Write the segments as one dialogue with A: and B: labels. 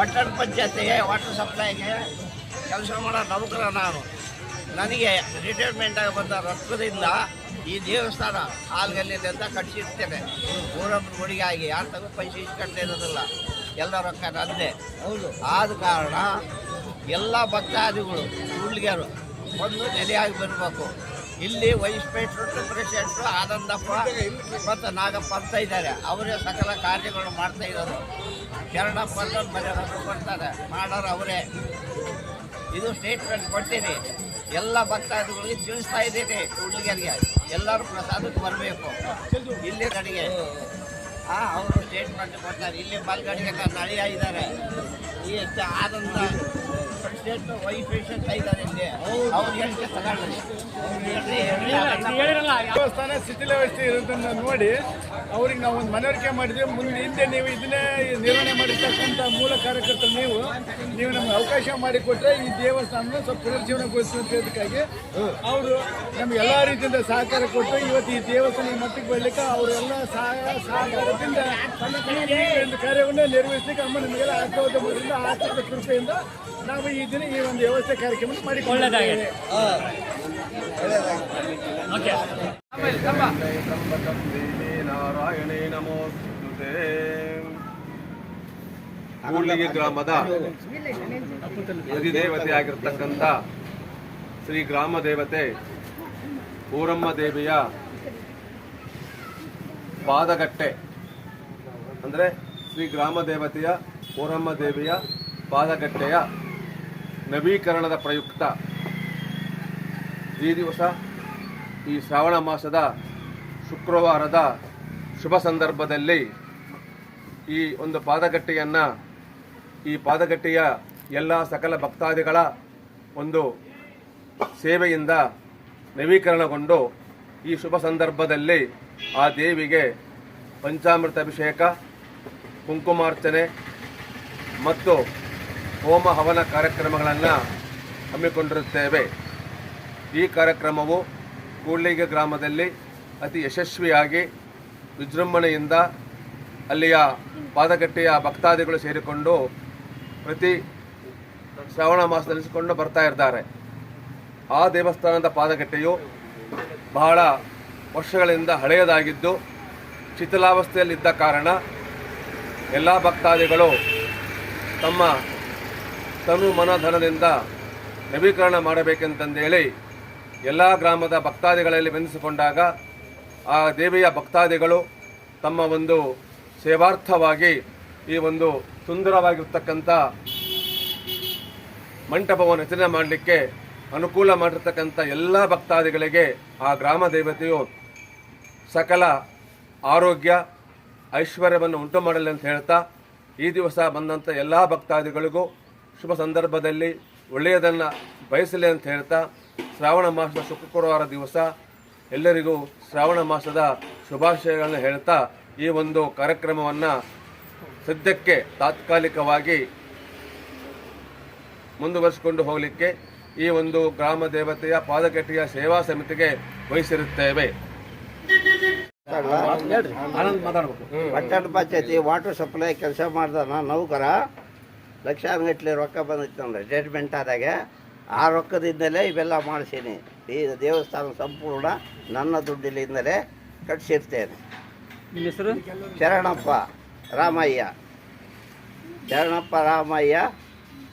A: ಪಟ್ಟಣ ಪಂಚಾಯತಿಗೆ ವಾಟರ್ ಸಪ್ಲೈಗೆ ಕೆಲಸ ಮಾಡೋ ನೌಕರ ನಾನು. ನನಗೆ ರಿಟೈರ್ಮೆಂಟ್ ಆಗಿ ಬಂದ ರೊಕ್ಕದಿಂದ ಈ ದೇವಸ್ಥಾನ ಹಾಲ್ಗಲ್ಲಿಂದ ಕಟ್ಟಿಸಿರ್ತೇನೆ ಊರೊಬ್ಬರು ಆಗಿ ಯಾರ ತಗೋ ಪೈಸೆ ಇಸ್ಕೊಳ್ತಾ ಇರೋದಿಲ್ಲ. ಎಲ್ಲ ರೊಕ್ಕ ನಂದೆ. ಹೌದು. ಆದ ಕಾರಣ ಎಲ್ಲ ಭಕ್ತಾದಿಗಳು ಹುಡುಗಿಯರು ಒಂದು ನೆಲೆಯಾಗಿ ಬರಬೇಕು. ಇಲ್ಲಿ ವೈಸ್ ಪ್ರೆಸಿಡೆಂಟ್ ಪ್ರೆಸಿಡೆಂಟು ಆನಂದಪ್ಪ ಮತ್ತು ನಾಗಪ್ಪ ಅಂತ ಇದ್ದಾರೆ. ಅವರೇ ಸಕಲ ಕಾರ್ಯಗಳು ಮಾಡ್ತಾ ಇರೋರು. ಶರಣಪ್ಪ ಅಂತ ಬರೆಯೋದು ಕೊಡ್ತಾರೆ ಮಾಡೋರು ಅವರೇ. ಇದು ಸ್ಟೇಟ್ಮೆಂಟ್ ಕೊಡ್ತೀನಿ ಎಲ್ಲ ಭಕ್ತಾದಿಗಳಿಗೆ ತಿಳಿಸ್ತಾ ಇದ್ದೀನಿ ಹುಡುಗರಿಗೆ. ಎಲ್ಲರೂ ಪ್ರಸಾದಕ್ಕೆ ಬರಬೇಕು. ಇಲ್ಲಿ ಕಡೆಗೆ ಹಾಂ ಅವರು ಸ್ಟೇಟ್ಮೆಂಟ್ ಕೊಡ್ತಾರೆ. ಇಲ್ಲಿ ಬಲ್ಗಡೆಗೆ ನಳಿಯಾಗಿದ್ದಾರೆ ಇದ್ದಾರೆ. ಈ ಆನಂದ ಪ್ರೆಸಿಡೆಂಟ್ ಶಿಥಿಲ ವ್ಯವಸ್ಥೆ ಇದ್ದಾರೆ ಇಲ್ಲಿ ಅವ್ರು ಹೇಳಿಕೆ ತಗೊಳ್ಳಿ
B: ದೇವಸ್ಥಾನ ಶಿಥಿಲಾವಸ್ಥೆ ಇರೋದನ್ನ ನೋಡಿ ಅವ್ರಿಗೆ ನಾವು ಒಂದು ಮನವರಿಕೆ ಮಾಡಿದ್ವಿ. ಮುಂದೆ ಹಿಂದೆ ನೀವು ಇದನ್ನೇ ನಿರ್ವಹಣೆ ಮಾಡಿರ್ತಕ್ಕಂಥ ಮೂಲ ಕಾರ್ಯಕರ್ತರು ನೀವು ನೀವು ನಮ್ಗೆ ಅವಕಾಶ ಮಾಡಿಕೊಟ್ರೆ ಈ ದೇವಸ್ಥಾನ ಸ್ವಲ್ಪ ಪುನರ್ಜೀವನಗೊಳಿಸುವುದಕ್ಕಾಗಿ ಅವರು ನಮ್ಗೆ ಎಲ್ಲ ರೀತಿಯಿಂದ ಸಹಕಾರ ಕೊಟ್ಟು ಇವತ್ತು ಈ ದೇವಸ್ಥಾನ ಮಟ್ಟಿಗೆ ಬರಲಿಕ್ಕೆ ಅವರೆಲ್ಲ ಸಹ ಸಹಕಾರದಿಂದ ಒಂದು ಕಾರ್ಯವನ್ನು ನಿರ್ವಹಿಸಲಿಕ್ಕೆ ಅಮ್ಮ ನಿಮಗೆಲ್ಲ ಆಶೀರ್ವಾದದಿಂದ ಆಶೀರ್ವಾದ ಕೃಪೆಯಿಂದ ನಾವು ಈ ದಿನ ಈ ಒಂದು ವ್ಯವಸ್ಥೆ ಕಾರ್ಯಕ್ರಮ ಮಾಡಿಕೊಳ್ಳೋದಾಗಿದೆ
C: ಓಕೆ
D: ದೇವಿ ನಾರಾಯಣೇ ನಮೋಸ್ತುತೆ ಕೂಡ್ಲಿಗಿ ಗ್ರಾಮದ ಅಧಿದೇವತೆ ಆಗಿರ್ತಕ್ಕಂಥ ಶ್ರೀ ಗ್ರಾಮ ದೇವತೆ ಊರಮ್ಮ ದೇವಿಯ ಪಾದಗಟ್ಟೆ ಅಂದರೆ ಶ್ರೀ ಗ್ರಾಮ ದೇವತೆಯ ಊರಮ್ಮ ದೇವಿಯ ಪಾದಗಟ್ಟೆಯ ನವೀಕರಣದ ಪ್ರಯುಕ್ತ ಈ ದಿವಸ ಈ ಶ್ರಾವಣ ಮಾಸದ ಶುಕ್ರವಾರದ ಶುಭ ಸಂದರ್ಭದಲ್ಲಿ ಈ ಒಂದು ಪಾದಗಟ್ಟೆಯನ್ನು, ಈ ಪಾದಗಟ್ಟೆಯ ಎಲ್ಲ ಸಕಲ ಭಕ್ತಾದಿಗಳ ಒಂದು ಸೇವೆಯಿಂದ ನವೀಕರಣಗೊಂಡು ಈ ಶುಭ ಸಂದರ್ಭದಲ್ಲಿ ಆ ದೇವಿಗೆ ಪಂಚಾಮೃತ ಅಭಿಷೇಕ ಕುಂಕುಮಾರ್ಚನೆ ಮತ್ತು ಹೋಮ ಹವನ ಕಾರ್ಯಕ್ರಮಗಳನ್ನು ಹಮ್ಮಿಕೊಂಡಿರುತ್ತೇವೆ. ಈ ಕಾರ್ಯಕ್ರಮವು ಕೂಡ್ಲಿಗೆ ಗ್ರಾಮದಲ್ಲಿ ಅತಿ ಯಶಸ್ವಿಯಾಗಿ ವಿಜೃಂಭಣೆಯಿಂದ ಅಲ್ಲಿಯ ಪಾದಗಟ್ಟೆಯ ಭಕ್ತಾದಿಗಳು ಸೇರಿಕೊಂಡು ಪ್ರತಿ ಶ್ರಾವಣ ಮಾಸದಲ್ಲಿಸಿಕೊಂಡು ಬರ್ತಾ ಇದ್ದಾರೆ. ಆ ದೇವಸ್ಥಾನದ ಪಾದಗಟ್ಟೆಯು ಬಹಳ ವರ್ಷಗಳಿಂದ ಹಳೆಯದಾಗಿದ್ದು, ಶಿಥಿಲಾವಸ್ಥೆಯಲ್ಲಿದ್ದ ಕಾರಣ ಎಲ್ಲ ಭಕ್ತಾದಿಗಳು ತಮ್ಮ ತನು ಮನಧನದಿಂದ ನವೀಕರಣ ಮಾಡಬೇಕೆಂತಂದೇಳಿ ಎಲ್ಲ ಗ್ರಾಮದ ಭಕ್ತಾದಿಗಳಲ್ಲಿ ಬೆಂದಿಸಿಕೊಂಡಾಗ ಆ ದೇವಿಯ ಭಕ್ತಾದಿಗಳು ತಮ್ಮ ಒಂದು ಸೇವಾರ್ಥವಾಗಿ ಈ ಒಂದು ಸುಂದರವಾಗಿರ್ತಕ್ಕಂಥ ಮಂಟಪವನ್ನು ರಚನೆ ಮಾಡಲಿಕ್ಕೆ ಅನುಕೂಲ ಮಾಡಿರ್ತಕ್ಕಂಥ ಎಲ್ಲ ಭಕ್ತಾದಿಗಳಿಗೆ ಆ ಗ್ರಾಮ ದೇವತೆಯು ಸಕಲ ಆರೋಗ್ಯ, ಐಶ್ವರ್ಯವನ್ನು ಉಂಟು ಮಾಡಲಿ ಅಂತ ಹೇಳ್ತಾ ಈ ದಿವಸ ಬಂದಂಥ ಎಲ್ಲ ಭಕ್ತಾದಿಗಳಿಗೂ ಶುಭ ಸಂದರ್ಭದಲ್ಲಿ ಒಳ್ಳೆಯದನ್ನು ಬಯಸಲಿ ಅಂತ ಹೇಳ್ತಾ ಶ್ರಾವಣ ಮಾಸದ ಶುಕ್ರವಾರ ದಿವಸ ಎಲ್ಲರಿಗೂ ಶ್ರಾವಣ ಮಾಸದ ಶುಭಾಶಯಗಳನ್ನು ಹೇಳ್ತಾ ಈ ಒಂದು ಕಾರ್ಯಕ್ರಮವನ್ನು ಸದ್ಯಕ್ಕೆ ತಾತ್ಕಾಲಿಕವಾಗಿ ಮುಂದುವರಿಸಿಕೊಂಡು ಹೋಗಲಿಕ್ಕೆ ಈ ಒಂದು ಗ್ರಾಮ ದೇವತೆಯ ಪಾದಗಟ್ಟಿಯ ಸೇವಾ ಸಮಿತಿಗೆ ವಹಿಸಿರುತ್ತೇವೆ. ಆನಂದ್ ಮಾತಾಡ್ಬೇಕು.
A: ಪಟ್ಟಣ ಪಂಚಾಯತಿ ವಾಟರ್ ಸಪ್ಲೈ ಕೆಲಸ ಮಾಡಿದ ನಾನು ನೌಕರ. ಲಕ್ಷಾನುಗಟ್ಟಲೆ ರೊಕ್ಕ ಬಂದಿತ್ತು ಅಂದ್ರೆ ರಿಟೈರ್ಮೆಂಟ್ ಆದಾಗ ಆ ರೊಕ್ಕದಿಂದಲೇ ಇವೆಲ್ಲ ಮಾಡಿಸೀನಿ. ಈ ದೇವಸ್ಥಾನ ಸಂಪೂರ್ಣ ನನ್ನ ದುಡ್ಡಿಲಿಂದಲೇ ಕಟ್ಸಿರ್ತೇನೆ.
C: ನಿಮ್ಮ ಹೆಸರು?
A: ಶರಣಪ್ಪ ರಾಮಯ್ಯ. ಶರಣಪ್ಪ ರಾಮಯ್ಯ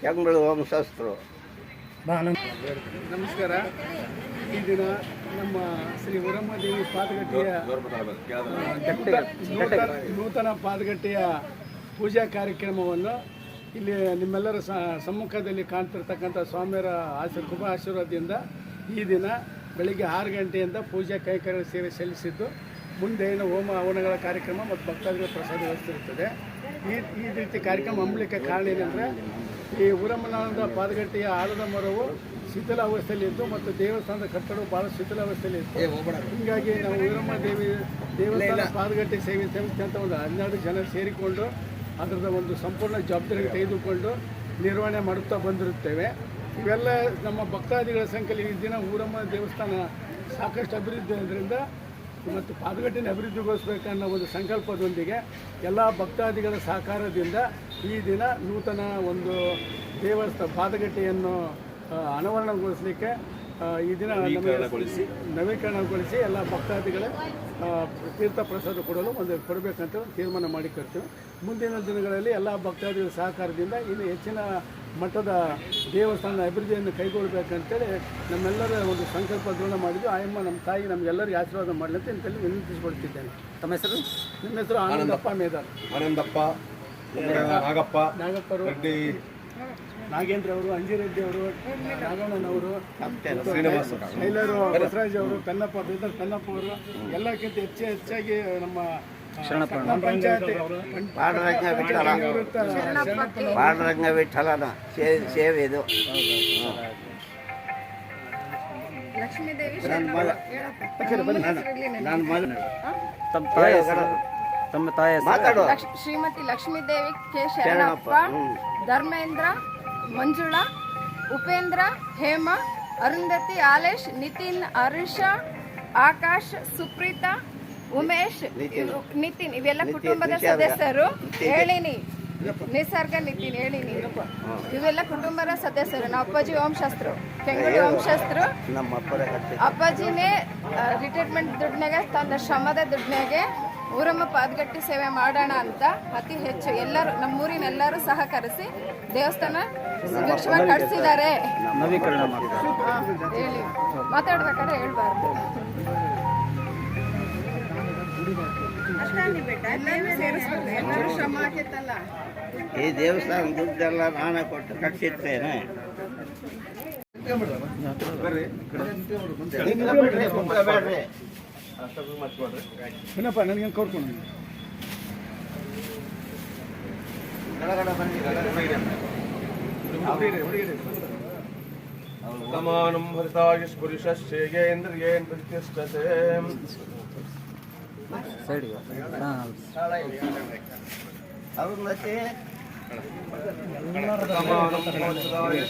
A: ಕೆಂಗಳು ವಂಶಸ್ಥರು.
B: ನಮಸ್ಕಾರ. ಈ ದಿನ ನಮ್ಮ ಶ್ರೀ ಉರಮ್ಮ ದೇವಿ ಪಾದಗಟ್ಟೆಯ ನೂತನ ಪಾದಗಟ್ಟೆಯ ಪೂಜಾ ಕಾರ್ಯಕ್ರಮವನ್ನು ಇಲ್ಲಿ ನಿಮ್ಮೆಲ್ಲರ ಸಮ್ಮುಖದಲ್ಲಿ ಕಾಣ್ತಿರ್ತಕ್ಕಂಥ ಸ್ವಾಮಿಯರ ಆಶೀರ್ ಕೃಪಾ ಆಶೀರ್ವಾದದಿಂದ ಈ ದಿನ ಬೆಳಿಗ್ಗೆ ಆರು ಗಂಟೆಯಿಂದ ಪೂಜಾ ಕೈಕರ್ಯ ಸೇವೆ ಸಲ್ಲಿಸಿದ್ದು ಮುಂದೆ ಏನು ಹೋಮ ಹವನಗಳ ಕಾರ್ಯಕ್ರಮ ಮತ್ತು ಭಕ್ತಾದಿಗಳ ಪ್ರಸಾದ ವ್ಯವಸ್ಥೆ ಇರ್ತದೆ ಈ ಈ ರೀತಿ ಕಾರ್ಯಕ್ರಮ ಹಮ್ಮಲಿಕ್ಕೆ ಕಾರಣ ಏನಂದರೆ ಈ ಊರಮ್ಮನವರ ಪಾದಗಟ್ಟೆಯ ಆಲದ ಮರವು ಇತ್ತು ಮತ್ತು ದೇವಸ್ಥಾನದ ಕಟ್ಟಡವು ಭಾಳ ಶಿಥಿಲಾವಸ್ಥೆಯಲ್ಲಿ ಇತ್ತು. ಹೀಗಾಗಿ ನಾವು ಊರಮ್ಮ ದೇವಿ ದೇವಸ್ಥಾನ ಪಾದಗಟ್ಟೆ ಸೇವೆ ಸೇವಿಸಿದಂಥ ಅಂತ ಒಂದು ಹನ್ನೆರಡು ಜನ ಸೇರಿಕೊಂಡು ಅದರದ ಒಂದು ಸಂಪೂರ್ಣ ಜವಾಬ್ದಾರಿ ತೆಗೆದುಕೊಂಡು ನಿರ್ವಹಣೆ ಮಾಡುತ್ತಾ ಬಂದಿರುತ್ತೇವೆ. ಇವೆಲ್ಲ ನಮ್ಮ ಭಕ್ತಾದಿಗಳ ಸಂಖ್ಯೆಯಲ್ಲಿ ಈ ದಿನ ಊರಮ್ಮ ದೇವಸ್ಥಾನ ಸಾಕಷ್ಟು ಅಭಿವೃದ್ಧಿ ಆದ್ದರಿಂದ ಮತ್ತು ಪಾದಗಟ್ಟಿನ ಅಭಿವೃದ್ಧಿಗೊಳಿಸಬೇಕನ್ನೋ ಒಂದು ಸಂಕಲ್ಪದೊಂದಿಗೆ ಎಲ್ಲ ಭಕ್ತಾದಿಗಳ ಸಹಕಾರದಿಂದ ಈ ದಿನ ನೂತನ ಒಂದು ದೇವಸ್ಥಾನ ಪಾದಗಟ್ಟೆಯನ್ನು ಅನಾವರಣಗೊಳಿಸಲಿಕ್ಕೆ ಈ ದಿನ ನವೀಕರಣಗೊಳಿಸಿ. ಎಲ್ಲ ಭಕ್ತಾದಿಗಳೇ ತೀರ್ಥ ಪ್ರಸಾದ ಕೊಡಲು ಒಂದು ಕೊಡಬೇಕಂತ ಒಂದು ತೀರ್ಮಾನ ಮಾಡಿಕೊಡ್ತೀವಿ ಮುಂದಿನ ದಿನಗಳಲ್ಲಿ ಎಲ್ಲ ಭಕ್ತಾದಿಗಳ ಸಹಕಾರದಿಂದ ಇನ್ನು ಹೆಚ್ಚಿನ ಮಟ್ಟದ ದೇವಸ್ಥಾನದ ಅಭಿವೃದ್ಧಿಯನ್ನು ಕೈಗೊಳ್ಳಬೇಕಂತೇಳಿ ನಮ್ಮೆಲ್ಲರ ಒಂದು ಸಂಕಲ್ಪ ದೃಢ ಮಾಡಿದ್ದು ಆಯಮ್ಮ ನಮ್ಮ ತಾಯಿ ನಮಗೆಲ್ಲರಿಗೆ ಆಶೀರ್ವಾದ ಮಾಡಲಿ ಅಂತ ಇಂತಲ್ಲಿ ವಿನಂತಿಸಿಕೊಳ್ತಿದ್ದೇನೆ.
C: ತಮ್ಮ ಹೆಸರು?
B: ನಿಮ್ಮ ಹೆಸರು? ಆನಂದಪ್ಪ ಮೇದಾರ್.
D: ಆನಂದಪ್ಪ. ನಾಗಪ್ಪ.
B: ನಾಗಪ್ಪ
D: ರೆಡ್ಡಿ.
B: ನಾಗೇಂದ್ರ ಅವರು ಅಂಜಿರೆಡ್ಡಿ ಅವರು ನಾಗಣ್ಣನವರು
D: ಅವರು
B: ಶೈಲರು ಬಸವರಾಜ್ ಅವರು ಪೆನ್ನಪ್ಪ ಬೀದರ್ ಪೆನ್ನಪ್ಪ ಅವರು ಎಲ್ಲಕ್ಕಿಂತ ಹೆಚ್ಚು ಹೆಚ್ಚಾಗಿ ನಮ್ಮ
A: ಪಾಂಡುರಂಗ ವಿಠಲ. ಪಾಂಡುರಂಗ ವಿಠಲನ. ಸೇ- ಸೇವೆ ಇದು
C: ತಮ್ಮ ತಾಯಿ
E: ಶ್ರೀಮತಿ ಲಕ್ಷ್ಮೀದೇವಿ ಕೆ. ಶರಣಪ್ಪ ಧರ್ಮೇಂದ್ರ ಮಂಜುಳಾ ಉಪೇಂದ್ರ ಹೇಮ ಅರುಂಧತಿ ಆಲೇಶ್ ನಿತಿನ್ ಅರುಷ ಆಕಾಶ್ ಸುಪ್ರೀತಾ ಉಮೇಶ್ ನಿತಿನ್. ಇವೆಲ್ಲ ಕುಟುಂಬದ ಸದಸ್ಯರು. ಹೇಳಿನಿ. ನಿಸರ್ಗ ನಿತಿನ್ ಹೇಳಿನಿ. ಇವೆಲ್ಲ ಕುಟುಂಬದ ಸದಸ್ಯರು. ನಾವು ಅಪ್ಪಾಜಿ ವಂಶಸ್ಥರು. ಕೆಂಗಡಿ ವಂಶಸ್ಥರು. ಅಪ್ಪಾಜಿನೇ ರಿಟೈರ್ಮೆಂಟ್ ದುಡ್ನಾಗ ತನ್ನ ಶ್ರಮದ ದುಡ್ನಾಗೆ ಊರಮ್ಮ ಪಾದಗಟ್ಟಿ ಸೇವೆ ಮಾಡೋಣ ಅಂತ ಅತಿ ಹೆಚ್ಚು ಎಲ್ಲರೂ ನಮ್ಮೂರಿನ ಎಲ್ಲರೂ ಸಹಕರಿಸಿ ದೇವಸ್ಥಾನ ಸುಭಿಕ್ಷವಾಗಿ ಕಟ್ಸಿದ್ದಾರೆ. ಹೇಳಿ. ಮಾತಾಡ್ಬೇಕಾದ್ರೆ ಹೇಳ್ಬಾರ್ದು. ಎಲ್ಲರೂ ಶ್ರಮ ಹಾಕಿತ್ತಲ್ಲ
A: ಈ ದೇವಸ್ಥಾನ ದುಡ್ಡೆಲ್ಲ ನಾನೇ ಕೊಟ್ಟು ಕಟ್ಟಿರ್ತೇನೆ ಬೇಡ್ರಿ
B: ಏನಪ್ಪ ನನಗೆ
A: ಬನ್ನಿ
D: ಸಮಾನಂ ಭರಿತಾಯ ಪುರುಷೇಂದ್ರಿಯೇನ್ ಪ್ರತಿಷ್ಠತೆ
C: ಸೈಡ್ಗೆ ಹಾಂ
A: ಅರುಂಧತಿ
D: ಸಮಾನಂ ಪ್ರತಿಷ್ಠತೆ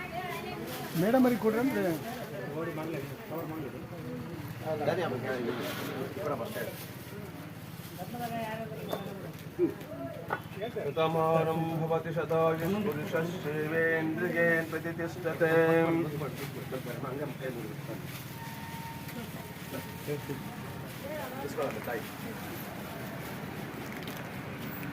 B: ಮೇಡಮ್ ಅವ್ರಿಗೆ ಕೊಡ್ರಿ ಅಂದ್ರೆ
A: ಸರಿ ಅಮ್ಮ, ಕೆಳಗೆ.
D: शतमानं भवति शताय पुरुषस्येवेन्द्रियेन् प्रतिष्ठते शतमानं भवति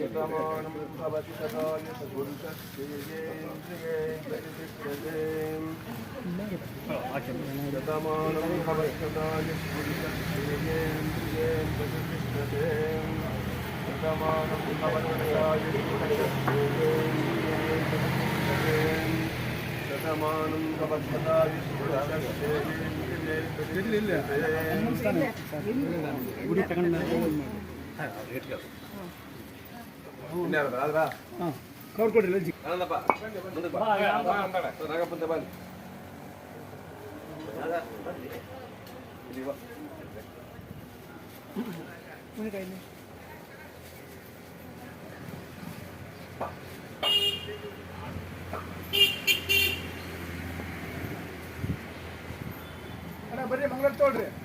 D: शतमानं भवति शताय पुरुषस्येवेन्द्रियेन् प्रतिष्ठते शतमानं भवति शताय पुरुषस्येवेन्द्रियेन् प्रतिष्ठते शतमानं भवति शताय
B: ಕವರ್ ಕೊಡ್ರಿ ಲಜ್ಜಿ
D: ಆನಂದಪ್ಪ ಮುಂದಕ್ಕೆ ಬಾ ನಾಗಪ್ಪಂತ ಬನ್ನಿ ಇಲ್ಲಿ
B: ತೊಗೊಳ್ರಿ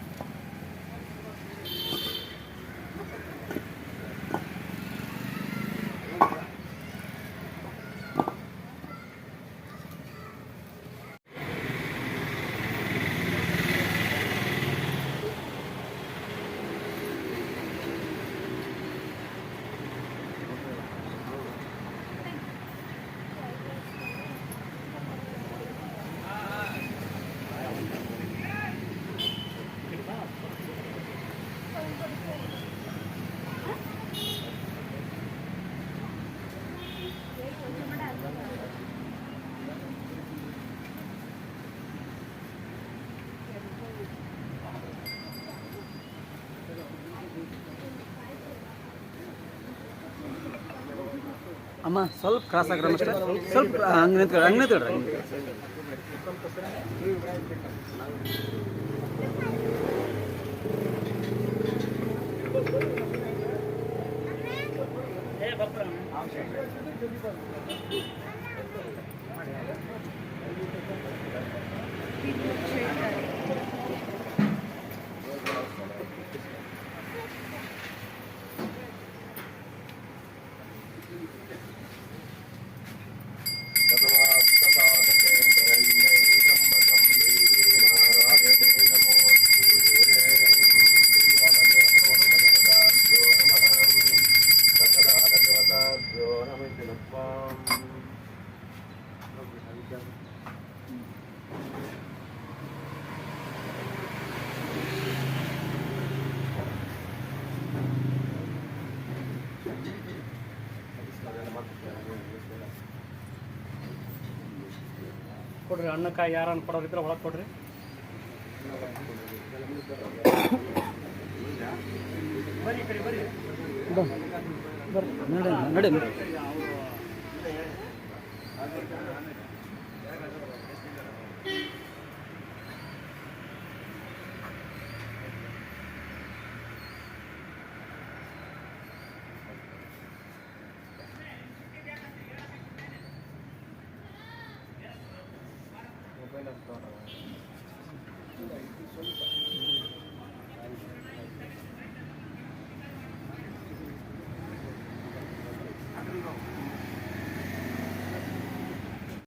D: ಅಮ್ಮ ಸ್ವಲ್ಪ ಕ್ರಾಸ್ ಆಗ್ರಮ್ಮ ಅಷ್ಟೇ. ಸ್ವಲ್ಪ ಹಂಗೆ ನಿಂತ್ಕೊಳ್ಳಿ ಹಂಗೆ ನಿಂತ್ಕೊಳ್ರಿ ಹಂಗೆ
F: ಕೊಡ್ರಿ ಅಣ್ಣಕಾಯಿ ಯಾರನ್ನು ಕೊಡೋರಿದ್ರೆ ಒಳಗೆ ಕೊಡ್ರಿ.
D: ನಡಿ ನಡಿ.
G: ಮೊಬೈಲ್ ಅಂತ